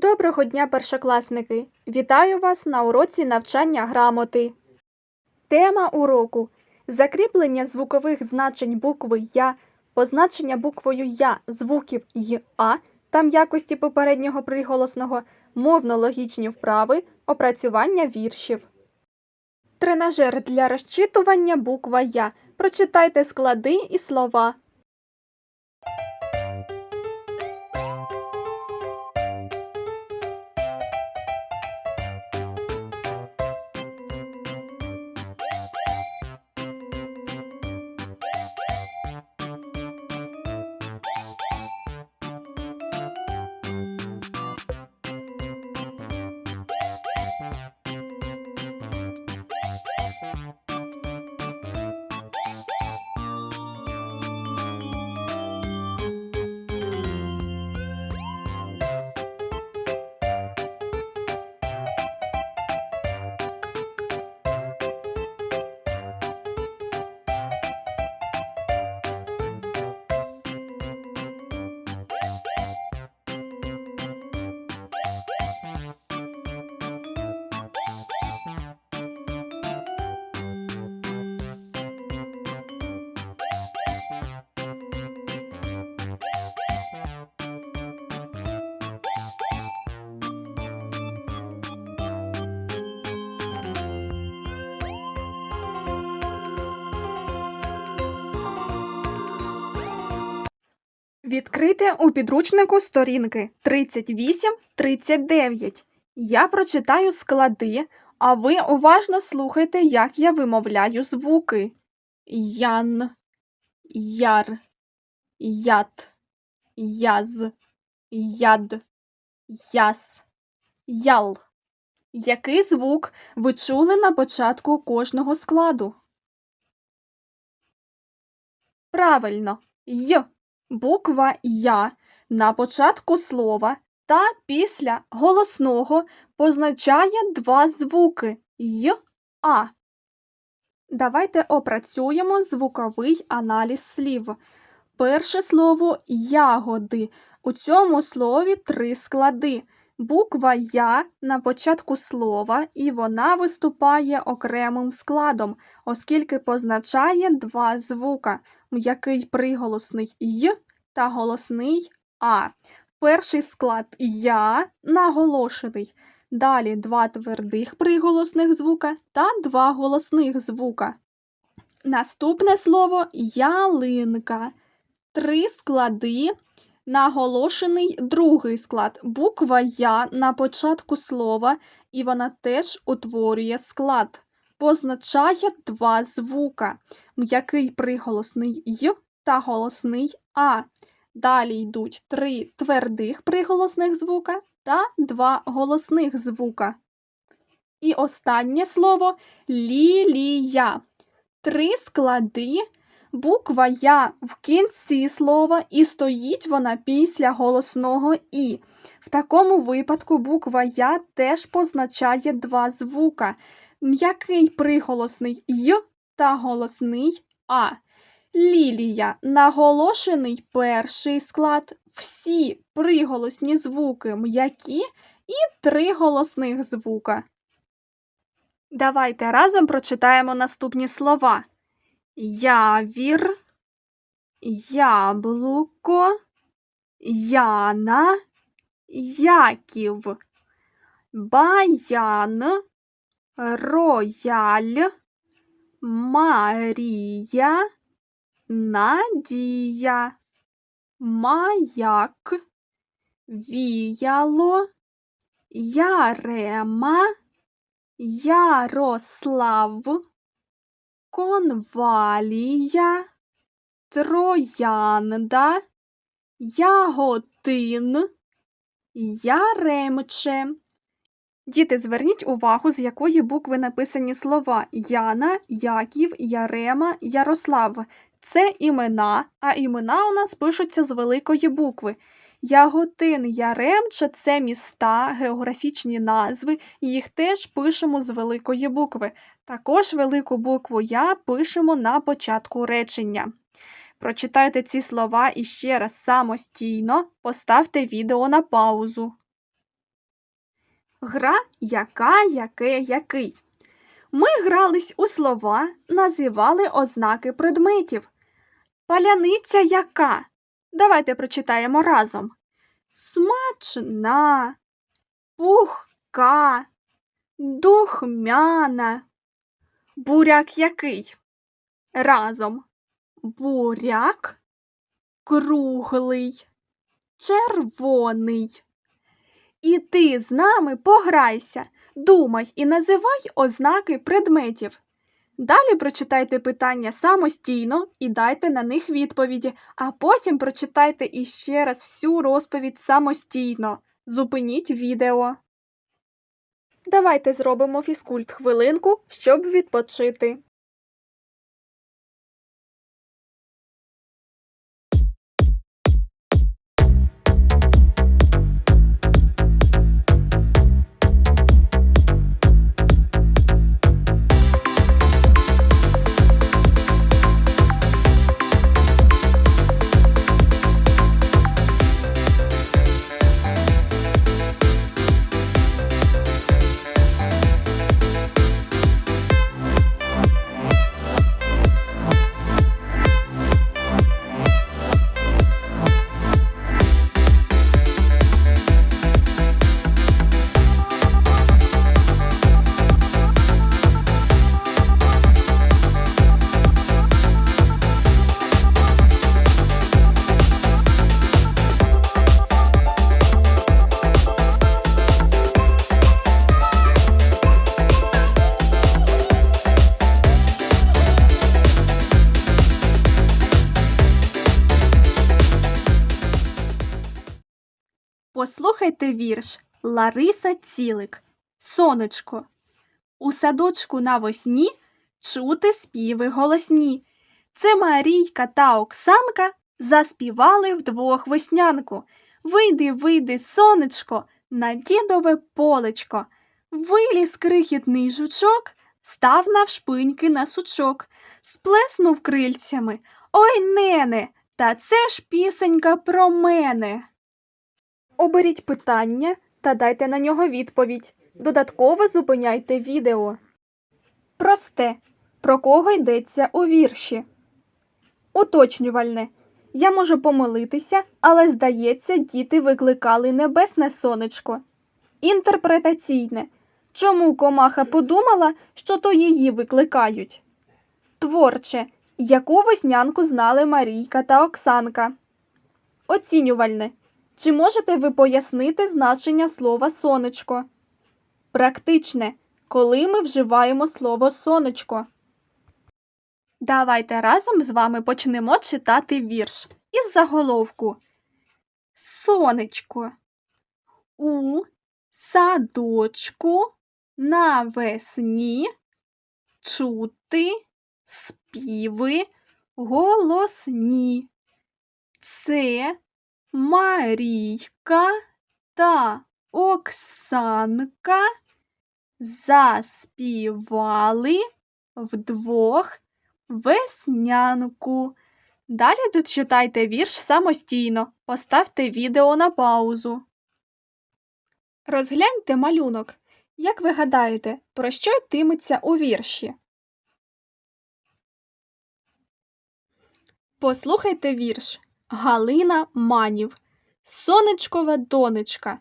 Доброго дня, першокласники! Вітаю вас на уроці навчання грамоти. Тема уроку закріплення звукових значень букви Я, позначення буквою Я звуків й А та м'якості попереднього приголосного, мовно-логічні вправи, опрацювання віршів. Тренажер для розчитування буква Я. Прочитайте склади і слова. Відкрите у підручнику сторінки 38-39. Я прочитаю склади, а ви уважно слухайте, як я вимовляю звуки. Ян, яр, ят, яз, яд, яс, ял. Який звук ви чули на початку кожного складу? Правильно, й. Буква Я на початку слова та після голосного позначає два звуки й а. Давайте опрацюємо звуковий аналіз слів. Перше слово ягоди. У цьому слові три склади. Буква Я на початку слова, і вона виступає окремим складом, оскільки позначає два звука м'який приголосний й та голосний а. Перший склад я наголошений. Далі два твердих приголосних звука та два голосних звука. Наступне слово ялинка. Три склади. Наголошений другий склад. Буква Я на початку слова, і вона теж утворює склад. Позначає два звука м'який приголосний й та голосний а. Далі йдуть три твердих приголосних звука та два голосних звука. І останнє слово лілія. Три склади. Буква Я в кінці слова і стоїть вона після голосного І. В такому випадку буква Я теж позначає два звука м'який приголосний й та голосний а. Лілія наголошений перший склад, всі приголосні звуки м'які і три голосних звука. Давайте разом прочитаємо наступні слова: Явір, яблуко, Яна, Яків, Баян, Рояль, Марія, Надія, Маяк, Віяло, Ярема, Ярослав, Конвалія, Троянда, Яготин, Яремче. Діти, зверніть увагу, з якої букви написані слова Яна, Яків, Ярема, Ярослав. Це імена, а імена у нас пишуться з великої букви. Яготин, Яремче це міста, географічні назви, їх теж пишемо з великої букви. Також велику букву Я пишемо на початку речення. Прочитайте ці слова іще раз самостійно, поставте відео на паузу. Гра яка, яке, який. Ми грались у слова, називали ознаки предметів. Паляниця яка? Давайте прочитаємо разом. Смачна, пухка, духмяна. Буряк який? Разом. Буряк круглий, червоний. І ти з нами пограйся, думай і називай ознаки предметів. Далі прочитайте питання самостійно і дайте на них відповіді, а потім прочитайте іще раз всю розповідь самостійно. Зупиніть відео. Давайте зробимо фізкульт хвилинку, щоб відпочити. Послухайте вірш Лариса Цілик. Сонечко. У садочку навесні чути співи голосні. Це Марійка та Оксанка заспівали вдвох веснянку. Вийди, вийди, сонечко, на дідове полечко. Виліз крихітний жучок, став навшпиньки на сучок, сплеснув крильцями. Ой, нене, та це ж пісенька про мене. Оберіть питання та дайте на нього відповідь. Додатково зупиняйте відео. Просте. Про кого йдеться у вірші? Уточнювальне. Я можу помилитися, але здається, діти викликали небесне сонечко. Інтерпретаційне. Чому комаха подумала, що то її викликають? Творче. Яку веснянку знали Марійка та Оксанка? Оцінювальне. Чи можете ви пояснити значення слова сонечко? Практичне. Коли ми вживаємо слово сонечко? Давайте разом з вами почнемо читати вірш із заголовку. Сонечко. У садочку навесні чути співи голосні. Це Марійка та Оксанка заспівали вдвох веснянку. Далі дочитайте вірш самостійно. Поставте відео на паузу. Розгляньте малюнок. Як ви гадаєте, про що йтиметься у вірші? Послухайте вірш. Галина Манів. Сонечкова донечка.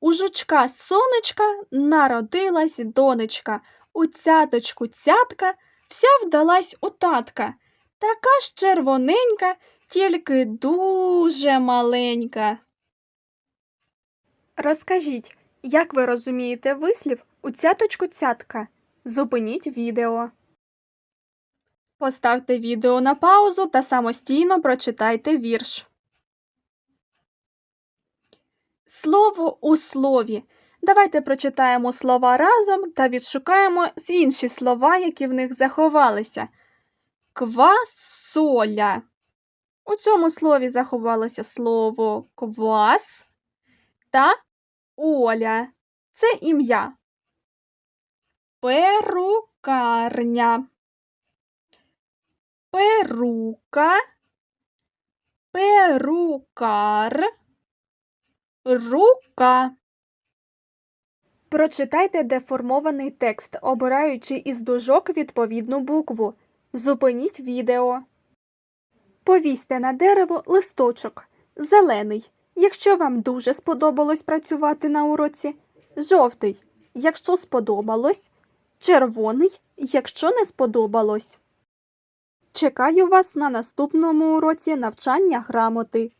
У жучка сонечка народилась донечка. У цяточку цятка вся вдалась у татка. Така ж червоненька, тільки дуже маленька. Розкажіть, як ви розумієте вислів у цяточку цятка? Зупиніть відео. Поставте відео на паузу та самостійно прочитайте вірш. Слово у слові. Давайте прочитаємо слова разом та відшукаємо інші слова, які в них заховалися. Квасоля. У цьому слові заховалося слово квас та Оля. Це ім'я. Перукарня перука, перукар, рука. Прочитайте деформований текст, обираючи із дужок відповідну букву. Зупиніть відео. Повісьте на дерево листочок. Зелений, якщо вам дуже сподобалось працювати на уроці. Жовтий, якщо сподобалось. Червоний, якщо не сподобалось. Чекаю вас на наступному уроці навчання грамоти.